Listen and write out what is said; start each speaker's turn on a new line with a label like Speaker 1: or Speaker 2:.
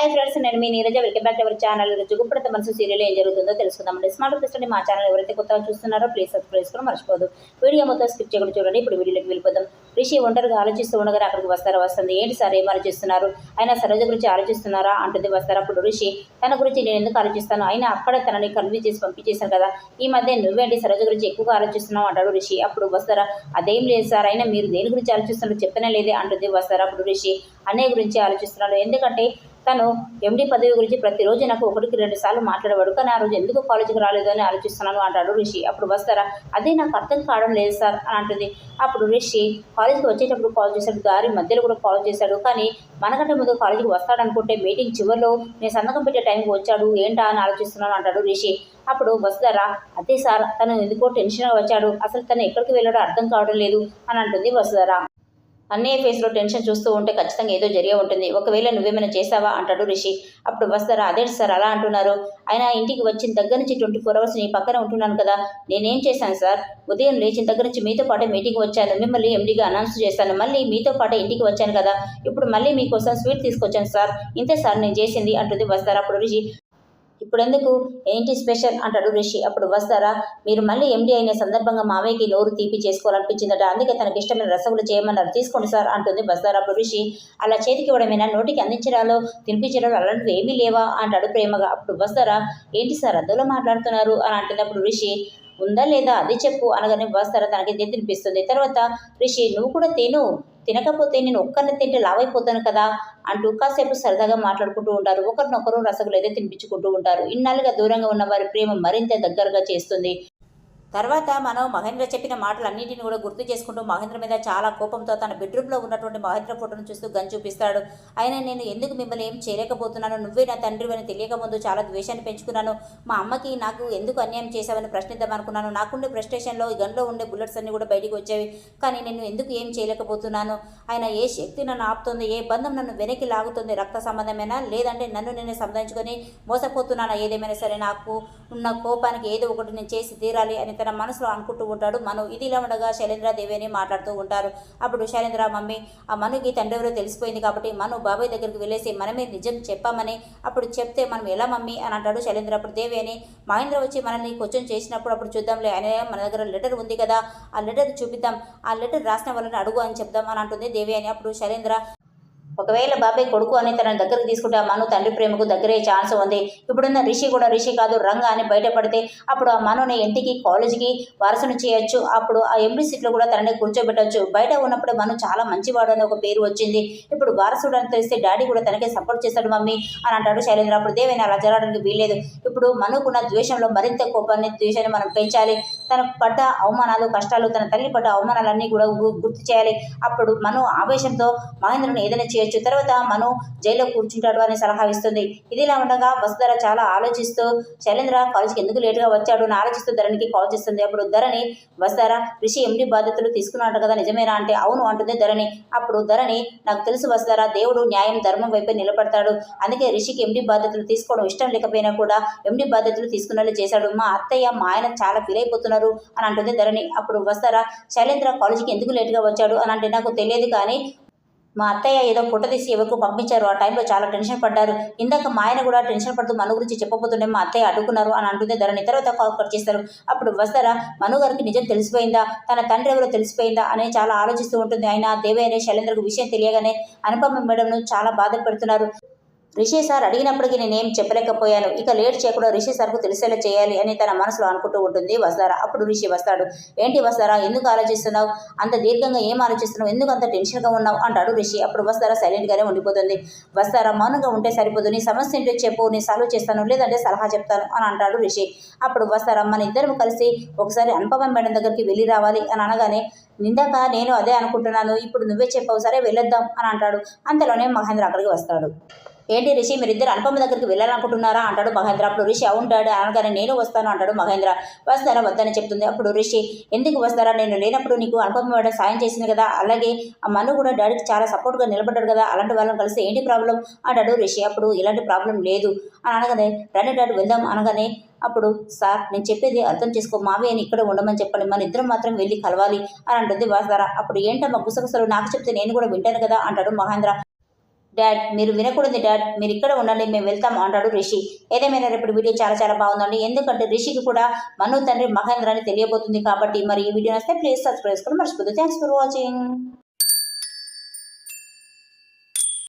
Speaker 1: Hi friends నేను మీ Neeraja. Welcome back ఎవరి ఛానల్. ఈరోజు గుప్పడత మనసు సీరియల్ ఏం జరుగుతుందో తెలుసుకుందామండి స్మార్ట్ ప్లస్ మా ఛానల్ ఎవరైతే కొత్తగా చూస్తున్నారో ప్లీజ్ సబ్స్క్రైబ్ చేసుకుని మర్చిపోదు వీడియో మొత్తం స్కిప్ చేయకుండా చూడండి. ఇప్పుడు వీడియోకి వెళ్ళిపోదాం. రిషి ఒంటరిగా ఆలోచిస్తూ ఉండగానే అక్కడికి వస్తారా వస్తుంది. ఏంటి సార్ ఏం ఆలోచిస్తున్నారు? అయినా సరోజ గురించి ఆలోచిస్తున్నారా? అంటుంది వస్తారా? అప్పుడు రిషి తన గురించి నేను ఎందుకు ఆలోచిస్తాను? అయినా అక్కడ తనని కన్విన్స్ చేసి పంపించేశాను కదా. ఈ మధ్య నువ్వేంటి సరోజ గురించి ఎక్కువగా ఆలోచిస్తున్నావు? అంటాడు రిషి. అప్పుడు వస్తారా అదేం లేదు సార్. అయినా మీరు దేని గురించి ఆలోచిస్తున్నారు చెప్పనే లేదే అంటుంది వస్తారా? అప్పుడు రిషి అనే గురించి ఆలోచిస్తున్నాడు ఎందుకంటే తను ఎండి పదవి గురించి ప్రతిరోజు నాకు ఒకటికి రెండు సార్లు మాట్లాడేవాడు. కానీ ఆ రోజు ఎందుకు కాలేజీకి రాలేదు అని ఆలోచిస్తున్నాను అంటాడు రిషి. అప్పుడు వస్తారా అదే నాకు అర్థం కావడం లేదు సార్ అని అంటుంది. అప్పుడు రిషి కాలేజీకి వచ్చేటప్పుడు కాల్ చేశాడు. దారి మధ్యలో కూడా కాల్ చేశాడు. కానీ మనకంటే ముందు కాలేజీకి వస్తాడనుకుంటే మీటింగ్ చివరిలో నేను సంతకం పెట్టే టైంకి వచ్చాడు. ఏంటా అని ఆలోచిస్తున్నాను అంటాడు రిషి. అప్పుడు వస్తారా అదే సార్ తను ఎందుకో టెన్షన్గా వచ్చాడు. అసలు తను ఎక్కడికి వెళ్ళాడో అర్థం కావడం లేదు అని అంటుంది వసుధర అన్నయ్య ఫేస్లో టెన్షన్ చూస్తూ ఉంటే ఖచ్చితంగా ఏదో జరిగే ఉంటుంది. ఒకవేళ నువ్వేమైనా చేసావా? అంటాడు రిషి. అప్పుడు వస్తారా అదేంటి సార్ అలా అంటున్నారు. ఆయన ఇంటికి వచ్చిన దగ్గర నుంచి ట్వంటీ ఫోర్ అవర్స్ నీ పక్కన ఉంటున్నాను కదా. నేనేం చేశాను సార్? ఉదయం లేచిన దగ్గర నుంచి మీతో పాటే మీటింగ్ వచ్చాను. మిమ్మల్ని ఎండిగా అనౌన్స్ చేశాను. మళ్ళీ మీతో పాటే ఇంటికి వచ్చాను కదా. ఇప్పుడు మళ్ళీ మీకోసం స్వీట్ తీసుకొచ్చాను సార్. ఇంతే సార్ నేను చేసింది అంటుంది వస్తారా? అప్పుడు రిషి. ఇప్పుడు ఎందుకు ఏంటి స్పెషల్? అంటాడు రిషి. అప్పుడు వస్తారా? మీరు మళ్ళీ ఎండి అయిన సందర్భంగా మావయ్యకి నోరు తీపి చేసుకోవాలనిపించిందట. అందుకే తనకి ఇష్టమైన రసగులు చేయమన్నారు. తీసుకోండి సార్ అంటుంది వస్తారా అప్పుడు రిషి అలా చేతికి ఇవ్వడమేనా? నోటికి అందించడాలో తినిపించడాలు అలాంటివి ఏమీ లేవా? అంటాడు ప్రేమగా. అప్పుడు వస్తారా? ఏంటి సార్ అద్దలో మాట్లాడుతున్నారు? అని అంటుంది అప్పుడు రిషి ఉందా లేదా అది చెప్పు అనగానే వస్తారా తనకి ఇదే తినిపిస్తుంది. తర్వాత రిషి నువ్వు కూడా తిను. తినకపోతే నేను ఒక్కరిని తింటే లావైపోతాను కదా అంటూ కాసేపు సరదాగా మాట్లాడుకుంటూ ఉంటారు. ఒకరినొకరు రసగులు అయితే తినిపించుకుంటూ ఉంటారు. ఇన్నాళ్ళుగా దూరంగా ఉన్న వారి ప్రేమ మరింత దగ్గరగా చేస్తుంది. తర్వాత మనం మహేంద్ర చెప్పిన మాటలన్నింటిని కూడా గుర్తు చేసుకుంటూ మహేంద్ర మీద చాలా కోపంతో తన బెడ్రూమ్లో ఉన్నటువంటి మహేంద్ర ఫోటోను చూస్తూ గన్ చూపిస్తాడు. అయినా నేను ఎందుకు మిమ్మల్ని ఏం చేయలేకపోతున్నాను నువ్వే నా తండ్రి అని తెలియక ముందు చాలా ద్వేషాన్ని పెంచుకున్నాను. మా అమ్మకి నాకు ఎందుకు అన్యాయం చేశావని ప్రశ్నిద్దామనుకున్నాను నాకుండే ఫ్రస్ట్రేషన్లో ఈ గన్లో ఉండే బుల్లెట్స్ అన్ని కూడా బయటికి వచ్చేవి. కానీ నేను ఎందుకు ఏం చేయలేకపోతున్నాను? ఆయన ఏ శక్తి నన్ను ఆపుతుంది? ఏ బంధం నన్ను వెనక్కి లాగుతుంది? రక్త సంబంధమైనా? లేదంటే నన్ను నేను సంబంధించుకొని మోసపోతున్నాను? ఏదేమైనా సరే నాకు ఉన్న కోపానికి ఏదో ఒకటి నేను చేసి తీరాలి అని తన మనసులో అనుకుంటూ ఉంటాడు. మను ఇది ఇలా ఉండగా శైలేంద్రదేవి అని మాట్లాడుతూ ఉంటారు. అప్పుడు శైలేంద్ర మమ్మీ ఆ మనుకి తండ్రి ఎవరో తెలిసిపోయింది కాబట్టి మను బాబాయ్ దగ్గరికి వెళ్ళేసి మనమే నిజం చెప్పామని అప్పుడు చెప్తే మనం ఎలా మమ్మీ? అని అంటాడు శైలేంద్ర. అప్పుడు దేవి అని మహేంద్ర వచ్చి మనల్ని క్వశ్చన్ చేసినప్పుడు అప్పుడు చూద్దాంలే ఆయన మన దగ్గర లెటర్ ఉంది కదా ఆ లెటర్ చూపిద్దాం ఆ లెటర్ రాసిన వాళ్ళని అడుగు అని చెప్దాం అని అంటుంది దేవి అని. అప్పుడు శైలేంద్ర ఒకవేళ బాబాయ్ కొడుకు అని తన దగ్గరకు తీసుకుంటే ఆ మను తండ్రి ప్రేమకు దగ్గరే ఛాన్స్ ఉంది. ఇప్పుడున్న రిషి కూడా రిషి కాదు రంగ అని బయటపడితే అప్పుడు ఆ మనుని ఇంటికి కాలేజీకి వారసును చేయొచ్చు. అప్పుడు ఆ ఎంపీ సీట్లో కూడా తనని కూర్చోబెట్టచ్చు. బయట ఉన్నప్పుడు మను చాలా మంచివాడు అని ఒక పేరు వచ్చింది. ఇప్పుడు వారసుడు అని తెలిస్తే డాడీ కూడా తనకే సపోర్ట్ చేస్తాడు మమ్మీ అని అంటాడు శైలేంద్ర. అప్పుడు దేవైనా అలా జరగడానికి వీల్లేదు. ఇప్పుడు మనకున్న ద్వేషంలో మరింత కోపాన్ని ద్వేషాన్ని మనం పెంచాలి. తనకు పడ్డ అవమానాలు కష్టాలు తన తల్లి పడ్డ అవమానాలన్నీ కూడా గుర్తు చేయాలి. అప్పుడు మనం ఆవేశంతో మహేంద్రను ఏదైనా చేయొచ్చు. తర్వాత మను జైల్లో కూర్చుంటాడు అని సలహా ఇస్తుంది. ఇదిలా ఉండగా వసుధర చాలా ఆలోచిస్తూ శైలేంద్ర కాలేజీకి ఎందుకు లేటుగా వచ్చాడు? అని ఆలోచిస్తూ ధరణికి కాల్ చేస్తుంది. అప్పుడు ధరణి వసుధర రిషి ఎండి బాధ్యతలు తీసుకున్నాడు కదా? నిజమేనా? అంటే అవును అంటుంది ధరణి. అప్పుడు ధరణి నాకు తెలుసు వసుధర దేవుడు న్యాయం ధర్మం వైపే నిలబడతాడు. అందుకే రిషికి ఎండి బాధ్యతలు తీసుకోవడం ఇష్టం లేకపోయినా కూడా ఎండి బాధ్యతలు తీసుకున్నట్లు చేశాడు. మా అత్తయ్య మా ఆయన చాలా ఫీల్ అయిపోతున్నారు అని అంటుంది ధరణి. అప్పుడు వస్తారా శైలేంద్ర కాలేజీకి ఎందుకు లేటుగా వచ్చాడు? అని అంటే నాకు తెలియదు కానీ మా అత్తయ్య ఏదో ఫోటో తీసి ఎవరికి పంపించారు. ఆ టైంలో చాలా టెన్షన్ పడ్డారు. ఇందాక మా ఆయన కూడా టెన్షన్ పడుతూ మను గురించి చెప్పబోతుండే మా అత్తయ్య అడుగున్నారు అని అంటుంది ధరణి తర్వాత కాల్ కట్ చేస్తారు. అప్పుడు వస్తారా? మను గారికి నిజం తెలిసిపోయిందా? తన తండ్రి ఎవరో తెలిసిపోయిందా? అని చాలా ఆలోచిస్తూ ఉంటుంది. ఆయన దేవయ్య అనే శైలేంద్రకు విషయం తెలియగానే అనుపమ మేడంను చాలా బాధ పెడుతున్నారు. రిషి సార్ అడిగినప్పటికీ నేనేం చెప్పలేకపోయాను. ఇక లేట్ చేయకుండా రిషి సార్కు తెలిసేలా చేయాలి అని తన మనసులో అనుకుంటూ ఉంటుంది వస్తారా అప్పుడు రిషి వస్తాడు. ఏంటి వస్తారా ఎందుకు ఆలోచిస్తున్నావు? అంత దీర్ఘంగా ఏం ఆలోచిస్తున్నావు? ఎందుకు అంత టెన్షన్గా ఉన్నావు? అంటాడు రిషి. అప్పుడు వస్తారా సైలెంట్గానే ఉండిపోతుంది. వస్తారా మౌనంగా ఉంటే సరిపోదు. నీ సమస్య ఏంటో చెప్పు. నేను సాల్వ్ చేస్తాను. లేదంటే సలహా చెప్తాను అని అంటాడు రిషి. అప్పుడు వస్తారా మన ఇద్దరం కలిసి ఒకసారి అనుపమ మేడం దగ్గరికి వెళ్ళి రావాలి అని అనగానే నిందాక నేను అదే అనుకుంటున్నాను. ఇప్పుడు నువ్వే చెప్పావు. సరే వెళ్ళొద్దాం అని అంటాడు. అంతలోనే మహేంద్ర అక్కడికి వస్తాడు. ఏంటి రిషి మీరిద్దరు అనుపమ దగ్గరికి వెళ్ళాలనుకుంటున్నారా? అంటాడు మహేంద్ర. అప్పుడు రిషి అవుంటాడు. డాడీ అనగానే నేను వస్తాను అంటాడు మహేంద్ర. వస్తారా వద్దని చెప్తుంది. అప్పుడు రిషి ఎందుకు వస్తారా? నేను లేనప్పుడు నీకు అనుపమ మేడం సాయం చేసింది కదా? అలాగే ఆ మను కూడా డాడీకి చాలా సపోర్ట్గా నిలబడ్డాడు కదా? అలాంటి వాళ్ళని కలిసి ఏంటి ప్రాబ్లం? అంటాడు రిషి. అప్పుడు ఇలాంటి ప్రాబ్లం లేదు. అని అనగానే రండి డాడీ వెళ్దాం. అనగానే అప్పుడు సార్ నేను చెప్పేది అర్థం చేసుకో. మావి అని ఇక్కడ ఉండమని చెప్పండి. మన ఇద్దరం మాత్రం వెళ్ళి కలవాలి. అని అంటుంది వాసారా అప్పుడు ఏంటమ్మా గుసగుసలు? నాకు చెప్తే నేను కూడా వింటాను కదా? అంటాడు మహేంద్ర. డాడ్ మీరు వినకూడదు డాడ్ మీరు ఇక్కడ ఉండండి మేము వెళ్తాం అంటాడు రిషి. ఏదేమైనా రేపటి వీడియో చాలా చాలా బాగుందండి. ఎందుకంటే రిషికి కూడా మను తండ్రి మహేంద్ర అని తెలియబోతుంది కాబట్టి మరి ఈ వీడియో నస్తే ప్లీజ్ సబ్స్క్రైబ్ చేసుకోండి మర్చిపోతుంది థ్యాంక్స్ ఫర్ వాచింగ్